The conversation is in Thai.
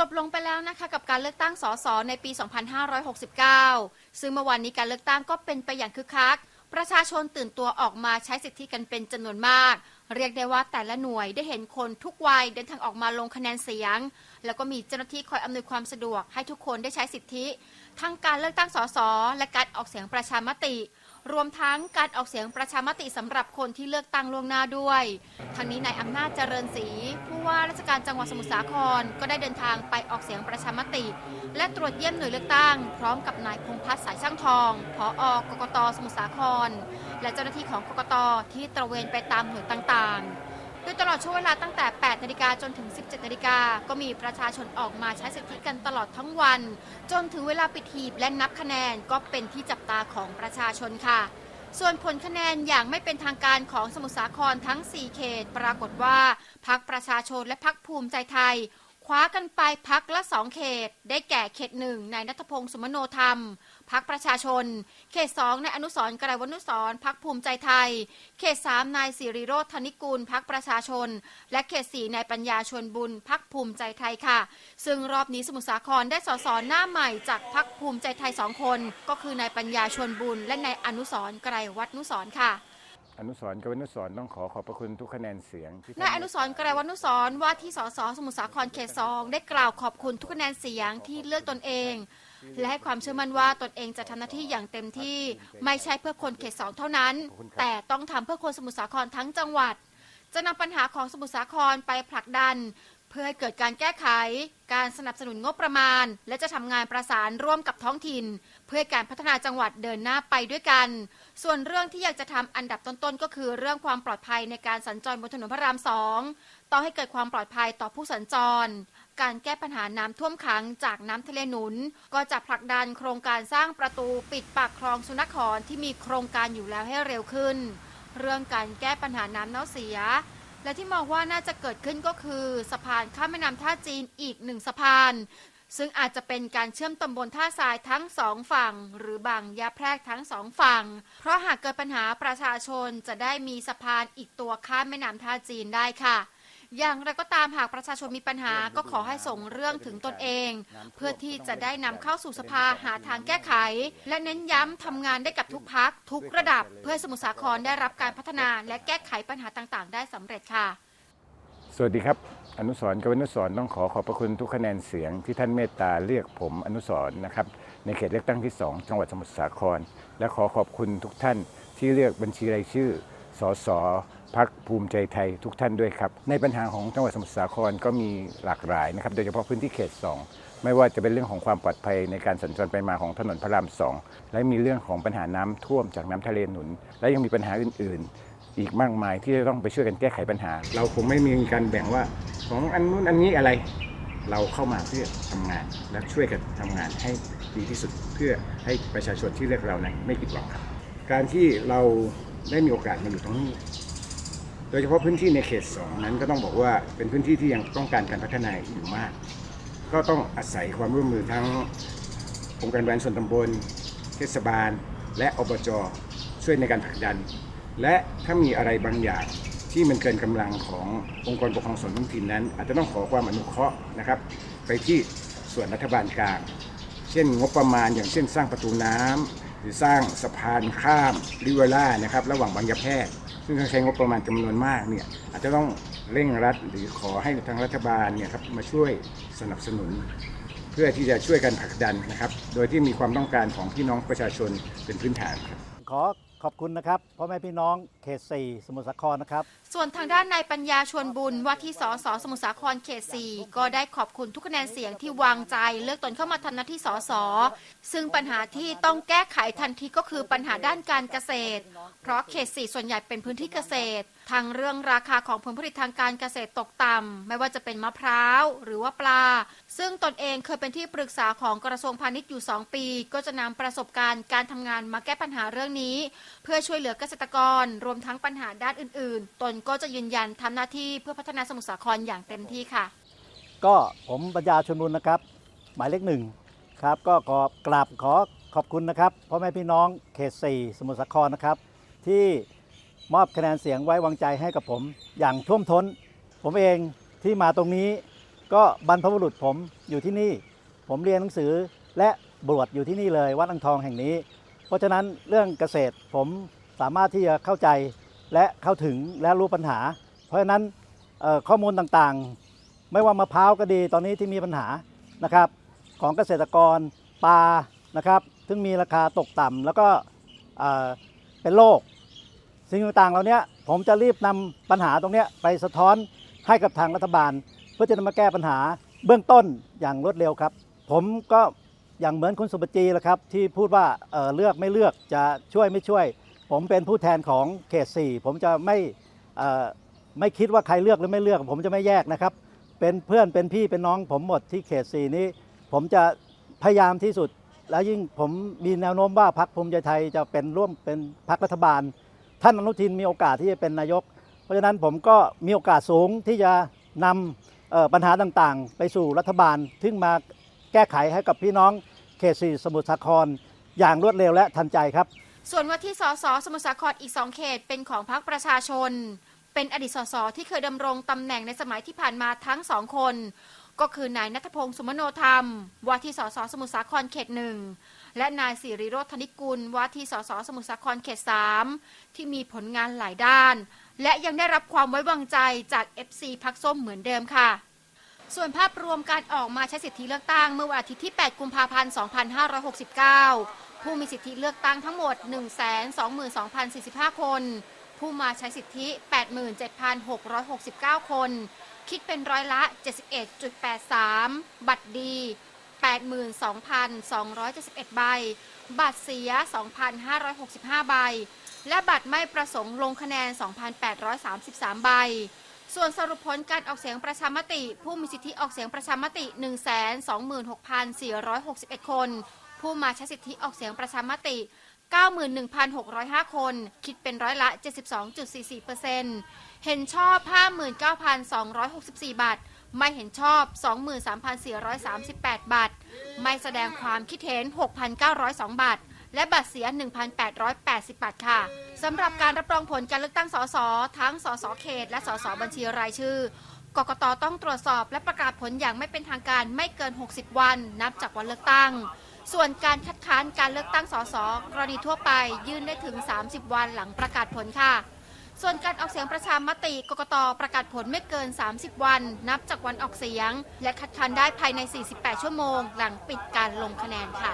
จบลงไปแล้วนะคะกับการเลือกตั้งสสในปี 2569 ซึ่งเมื่อวานนี้การเลือกตั้งก็เป็นไปอย่างคึกคัก ประชาชนตื่นตัวออกมาใช้สิทธิกันเป็นจำนวนมาก เรียกได้ว่าแต่ละหน่วยได้เห็นคนทุกวัยเดินทางออกมาลงคะแนนเสียง แล้วก็มีเจ้าหน้าที่คอยอำนวยความสะดวกให้ทุกคนได้ใช้สิทธิ ทั้งการเลือกตั้งสสและการออกเสียงประชามติ รวมทั้งการออกเสียงประชามติสำหรับคนที่เลือกตั้งล่วงหน้าด้วย ทั้งนี้นายอำนาจเจริญศรีผู้ว่าราชการจังหวัดสมุทรสาครก็ได้เดินทางไปออกเสียงประชามติ และตรวจเยี่ยมหน่วยเลือกตั้ง พร้อมกับนายพงพัฒน์สายช่างทองผออกกตสมุทรสาคร และเจ้าหน้าที่ของกกตที่ตระเวนไปตามหน่วยต่างๆ ยตลอดช่วงเวลาตั้งแต่ 8 นาฬิกาจนถึง 17 นาฬิกา ก็มีประชาชนออกมาใช้สิทธิกันตลอดทั้งวัน จนถึงเวลาปิดหีบและนับคะแนนก็เป็นที่จับตาของประชาชนค่ะ ส่วนผลคะแนนอย่างไม่เป็นทางการของสมุทรสาครทั้ง 4 เขต ปรากฏว่าพักประชาชนและพักภูมิใจไทย ว้ากันไปพักละ2เขต ได้แก่เขตหนึ่งนายนัทพงศ์สุมโนธรรม พักประชาชน เขตสองนายอนุสรณ์ไกรวนุสรพักภูมิใจไทย เขตสามนายสิริโรธธนิกุลพักประชาชน และเขตสี่นายปัญญาชวนบุญพักภูมิใจไทยค่ะ ซึ่งรอบนี้สมุทรสาครได้สสหน้าใหม่จากพักภูมิใจไทยสองคน ก็คือนายปัญญาชวนบุญ และนายอนุสรณ์ไกรวัฒนุสรค่ะ อนุสรณ์กับอนุสรณ์ต้องขอขอบพระคุณทุกคะแนนเสียงที่ท่นายอนุสรณ์ไกรวัฒนุสรณ์ว่าที่สสสมุทรสาครเขตสองได้กล่าวขอบคุณทุกคะแนนเสียงที่เลือกตนเอง และให้ความเชื่อมั่นว่าตนเองจะทำหน้าที่อย่างเต็มที่ไม่ใช่เพื่อคนเขตสองเท่านั้น แต่ต้องทำเพื่อคนสมุทรสาครทั้งจังหวัด จะนำปัญหาของสมุทรสาครไปผลักดัน เพื่อให้เกิดการแก้ไข การสนับสนุนงบประมาณ และจะทำงานประสานร่วมกับท้องถิ่น เพื่อการพัฒนาจังหวัดเดินหน้าไปด้วยกัน ส่วนเรื่องที่อยากจะทำอันดับต้นๆ ก็คือเรื่องความปลอดภัยในการสัญจรบนถนนพระรามสองต้องให้เกิดความปลอดภัยต่อผู้สัญจร การแก้ปัญหาน้ำท่วมขังจากน้ำทะเลหนุน ก็จะผลักดันโครงการสร้างประตูปิดปากคลองสุนัขขอนที่มีโครงการอยู่แล้วให้เร็วขึ้น เรื่องการแก้ปัญหาน้ำเน่าเสีย และที่มองว่าน่าจะเกิดขึ้นก็คือสะพานข้ามแม่น้ำท่าจีนอีกหนึ่งสะพาน ซึ่งอาจจะเป็นการเชื่อมตำบลท่าทรายทั้งสองฝั่ง หรือบางยาแพรกทั้งสองฝั่ง เพราะหากเกิดปัญหาประชาชนจะได้มีสะพานอีกตัวข้ามแม่น้ำท่าจีนได้ค่ะ อย่างไรก็ตามหากประชาชนมีปัญหาก็ขอให้ส่งเรื่องถึงตนเอง เพื่อที่จะได้นำเข้าสู่สภาหาทางแก้ไข และเน้นย้ำทำงานได้กับทุกพักทุกระดับ เพื่อให้สมุทรสาครได้รับการพัฒนา และแก้ไขปัญหาต่างๆ ได้สำเร็จค่ะ สวัสดีครับ อนุสรณ์กับอนุสรณ์ต้องขอขอบพระคุณทุกคะแนนเสียงที่ท่านเมตตาเรียกผมอนุสรณ์นะครับในเขตเลือกตั้งที่ 2 จังหวัดสมุทรสาคร และขอขอบคุณทุกท่านที่เลือกบัญชีรายชื่อ สสพักภูมิใจไทยทุกท่านด้วยครับ ในปัญหาของจังหวัดสมุทรสาครก็มีหลากหลายนะครับ โดยเฉพาะพื้นที่เขต 2 ไม่ว่าจะเป็นเรื่องของความปลอดภัยในการสัญจรไปมาของถนนพระรามสองและมีเรื่องของปัญหาน้ำท่วมจากน้ำทะเลหนุน และยังมีปัญหาอื่น ๆ อีกมากมายที่จะต้องไปช่วยกันแก้ไขปัญหา เราคงไม่มีการแบ่งว่าของอันนู้นอันนี้อะไรเราเข้ามาเพื่อทำงานและช่วยกันทำงานให้ดีที่สุดเพื่อให้ประชาชนที่เลือกเรานั้นไม่ผิดหวังครับ การที่เรา ได้มีโอกาสมาอยู่ตรงนี้ โดยเฉพาะพื้นที่ในเขต2นั้นก็ต้องบอกว่าเป็นพื้นที่ที่ยังต้องการการพัฒนาอยู่มาก ก็ต้องอาศัยความร่วมมือทั้งองค์การบริหารส่วนตำบล เทศบาล และอบจช่วยในการผลักดัน และถ้ามีอะไรบางอย่างที่มันเกินกำลังขององค์กรปกครองส่วนท้องถิ่นนั้น อาจจะต้องขอความอนุเคราะห์นะครับ ไปที่ส่วนรัฐบาลกลาง เช่นงบประมาณอย่างเช่นสร้างประตูน้ำ หรือสร้างสะพานข้ามริเวล่านะครับระหว่างบางยะแพรกซึ่งต้องใช้งบประมาณจำนวนมากเนี่ยอาจจะต้องเร่งรัดหรือขอให้ทางรัฐบาลเนี่ยครับมาช่วยสนับสนุน เพื่อที่จะช่วยกันผลักดันนะครับ โดยที่มีความต้องการของพี่น้องประชาชนเป็นพื้นฐานครับขอ ขอบคุณนะครับพ่อแม่พี่น้องเขต4สมุทรสาครนะครับ ส่วนทางด้านนายปัญญาชวนบุญว่าที่สสสมุทรสาครเขต4ก็ได้ขอบคุณทุกคะแนนเสียงที่วางใจ เลือกตนเข้ามาทำหน้าที่สสซึ่งปัญหาที่ต้องแก้ไขทันทีก็คือปัญหาด้านการเกษตร เพราะเขต4ส่วนใหญ่เป็นพื้นที่เกษตรทางเรื่องราคาของผลผลิตทางการเกษตรตกต่ำไม่ว่าจะเป็นมะพร้าวหรือว่าปลา ซึ่งตนเองเคยเป็นที่ปรึกษาของกระทรวงพาณิชย์อยู่ 2 ปี ก็จะนำประสบการณ์การทำงานมาแก้ปัญหาเรื่องนี้ เพื่อช่วยเหลือเกษตรกร รวมทั้งปัญหาด้านอื่น ๆ ตนก็จะยืนยันทำหน้าที่เพื่อพัฒนาสมุทรสาครอย่างเต็มที่ค่ะ ก็ผมปัญญาชนบุญนะครับ หมายเลขหนึ่งครับก็ขอกราบขอขอบคุณนะครับพ่อแม่พี่น้องเขต4สมุทรสาครนะครับ ที่ มอบคะแนนเสียงไว้วางใจให้กับผม อย่างท่วมท้น ผมเองที่มาตรงนี้ ก็บรรพบุรุษผมอยู่ที่นี่ ผมเรียนหนังสือและบวชอยู่ที่นี่เลยวัดอังทองแห่งนี้ เพราะฉะนั้นเรื่องเกษตรผมสามารถที่จะเข้าใจและเข้าถึงและรู้ปัญหา เพราะฉะนั้นข้อมูลต่างๆ ไม่ว่ามะพร้าวก็ดีตอนนี้ที่มีปัญหานะครับ ของเกษตรกรปลานะครับ ซึ่งมีราคาตกต่ำแล้วก็เป็นโรค สิ่งต่างๆเหล่านี้ผมจะรีบนำปัญหาตรงเนี้ยไปสะท้อนให้กับทางรัฐบาล เพื่อจะนำมาแก้ปัญหาเบื้องต้นอย่างรวดเร็วครับ ผมก็อย่างเหมือนคุณสุปจีแหละครับ ที่พูดว่าเเลือกไม่เลือกจะช่วยไม่ช่วย ผมเป็นผู้แทนของเขต 4 ผมจะไม่ไม่คิดว่าใครเลือกหรือไม่เลือก ผมจะไม่แยกนะครับ เป็นเพื่อนเป็นพี่เป็นน้อง ผมหมดที่เขต 4 นี้ ผมจะพยายามที่สุด แล้วยิ่งผมมีแนวโน้มว่าพรรคภูมิใจไทยจะเป็นร่วมเป็นพรรครัฐบาล ท่านอนุทินมีโอกาสที่จะเป็นนายก เพราะฉะนั้นผมก็มีโอกาสสูงที่จะนำปัญหาต่างๆ ไปสู่รัฐบาลซึ่งมาแก้ไขให้กับพี่น้องเขต4สมุทรสาคร อย่างรวดเร็วและทันใจครับ ส่วนว่าที่สสสมุทรสาครอีก2เขตเป็นของพรรคประชาชน เป็นอดีตสสที่เคยดำรงตำแหน่งในสมัยที่ผ่านมาทั้งสองคน ก็คือนายนัทพงศ์สุมโนธรรมว่าที่สสสมุทรสาครเขตหนึ่งและนายสิริโรธธนิกุลว่าที่สสสมุทรสาครเขตสามที่มีผลงานหลายด้าน และยังได้รับความไว้วางใจจาก FC พักส้มเหมือนเดิมค่ะ ส่วนภาพรวมการออกมาใช้สิทธิเลือกตั้งเมื่อวันอาทิตย์ที่ 8 กุมภาพันธ์ 2569 ผู้มีสิทธิเลือกตั้งทั้งหมด 122,045 คน ผู้มาใช้สิทธิ 87,669 คน คิดเป็นร้อยละ 71.83 บัตรดี 82,271 ใบ บัตรเสีย 2,565 ใบ และบัตรไม่ประสงค์ลงคะแนน 2,833 ใบ ส่วนสรุปผลการออกเสียงประชามติ ผู้มีสิทธิออกเสียงประชามติ 126,461 คน ผู้มาใช้สิทธิออกเสียงประชามติ 91,605 คน คิดเป็นร้อยละ 72.44%เห็นชอบ 59,264 บาท ไม่เห็นชอบ 23,438 บาท ไม่แสดงความคิดเห็น 6,902 บาท และบัตรเสีย 1,880 บาทค่ะสำหรับการรับรองผลการเลือกตั้งสสทั้งสสเขต และสสบัญชีรายชื่อกกตต้องตรวจสอบและประกาศผลอย่างไม่เป็นทางการไม่เกิน 60 วัน นับจากวันเลือกตั้ง ส่วนการคัดค้านการเลือกตั้งสสกรณีทั่วไป ยื่นได้ถึง 30 วันหลังประกาศผลค่ะ ส่วนการออกเสียงประชามติกกตประกาศผลไม่เกิน 30 วัน นับจากวันออกเสียง และคัดค้านได้ภายใน 48 ชั่วโมง หลังปิดการลงคะแนนค่ะ